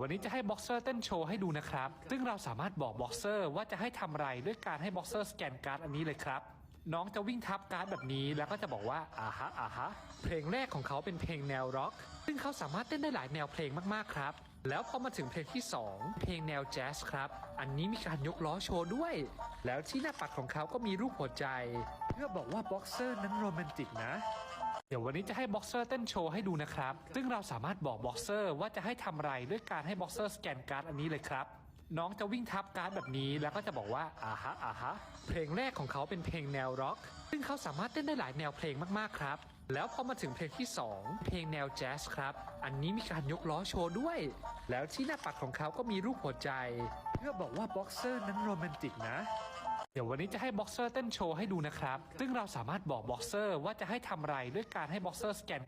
วันนี้จะให้บ็อกเซอร์เต้นโชว์ให้ดูนะครับ ซึ่งเราสามารถบอกบ็อกเซอร์ว่าจะให้ทำอะไรด้วยการให้บ็อกเซอร์สแกนการ์ดอันนี้เลยครับ น้องจะวิ่งทับการ์ดแบบนี้แล้วก็จะบอกว่าอาฮะอาฮะ เพลงแรกของเขาเป็นเพลงแนวร็อก ซึ่งเขาสามารถเต้นได้หลายแนวเพลงมากๆครับ แล้วพอมาถึงเพลงที่ 2 เพลงแนวแจ๊สครับ อันนี้มีการยกล้อโชว์ด้วย แล้วที่หน้าปัดของเขาก็มีรูปหัวใจ เพื่อบอกว่าบ็อกเซอร์นั้นโรแมนติกนะ เดี๋ยววันนี้จะให้บ็อกเซอร์เต้นโชว์ให้ดูนะครับ ซึ่งเราสามารถบอกบ็อกเซอร์ว่าจะให้ทำอะไรด้วยการให้บ็อกเซอร์สแกนการ์ดอันนี้เลยครับ น้องจะวิ่งทับการ์ดแบบนี้แล้วก็จะบอกว่าอ่าฮะอ่าฮะ เพลงแรกของเขาเป็นเพลงแนวร็อก ซึ่งเขาสามารถเต้นได้หลายแนวเพลงมากๆครับ แล้วพอมาถึงเพลงที่ 2 เพลงแนวแจ๊สครับ อันนี้มีการยกล้อโชว์ด้วย แล้วที่หน้าปัดของเขาก็มีรูปหัวใจ เพื่อบอกว่าบ็อกเซอร์นั้นโรแมนติกนะ เดี๋ยววันนี้จะให้บ็อกเซอร์เต้นโชว์ให้ดูนะครับ ซึ่งเราสามารถบอกบ็อกเซอร์ว่าจะให้ทำอะไรด้วยการให้บ็อกเซอร์สแกน